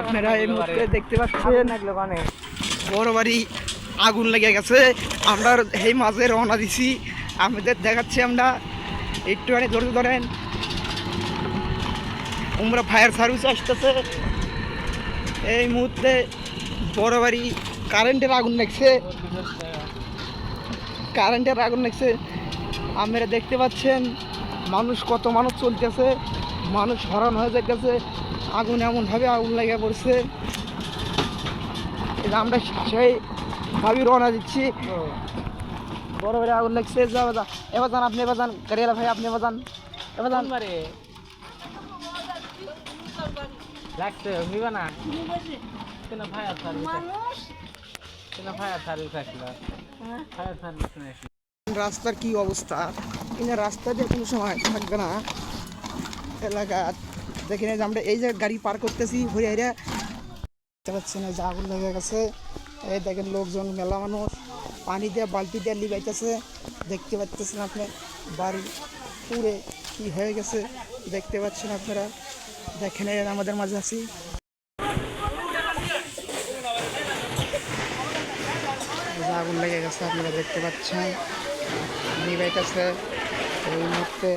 আপনারা এই মুহূর্তে দেখতে পাচ্ছেন বড় বাড়ি আগুন লেগে গেছে। আমরা এই মাঝে রওনা দিছি। আমাদের দেখাচ্ছি আমরা। একটুখানি ধরে ধরেন। আমরা ফায়ার সার্ভিস আসতেছে। এই মুহূর্তে বড় বাড়ি কারেন্টের আগুন লাগছে। কারেন্টের আগুন লাগছে। আপনারা দেখতে পাচ্ছেন মানুষ কত মানুষ চলতেছে। মানুষ হরান হয়ে গেছে আগুন এমনভাবে আগুন লেগে পড়ছে। এটা আমরা সেই ভাবি রওনা দিচ্ছি। বড় বড় আগুন লাগছে এবার যান আপনি এবার যান। গাড়িওয়ালা ভাই আপনি এবার যান। এবার যান। লাগছে হইবা না? কেন ফায়ার সার্ভিস কেন ফায়ার সার্ভিস আসলো ফায়ার সার্ভিস রাস্তার কি অবস্থা? কিন্তু রাস্তা দিয়ে কোনো সময় থাকবে না। এলাকা। দেখেন যে আমরা এই যে গাড়ি পার করতেছি হয়ে হাইরা দেখতে পাচ্ছেন এই যে আগুন লেগে গেছে। এই দেখেন লোকজন, মেলা মানুষ। পানি দিয়ে, বালতি দিয়ে লিবাইতেছে দেখতে পাচ্ছেন আপনি বাড়ি পুরে কি হয়ে গেছে। দেখতে পাচ্ছেন আপনারা। দেখেন আমাদের মাঝে আছি। আগুন লেগে গেছে, আপনারা দেখতে পাচ্ছেন। নিবাইতেছে এই মুহূর্তে।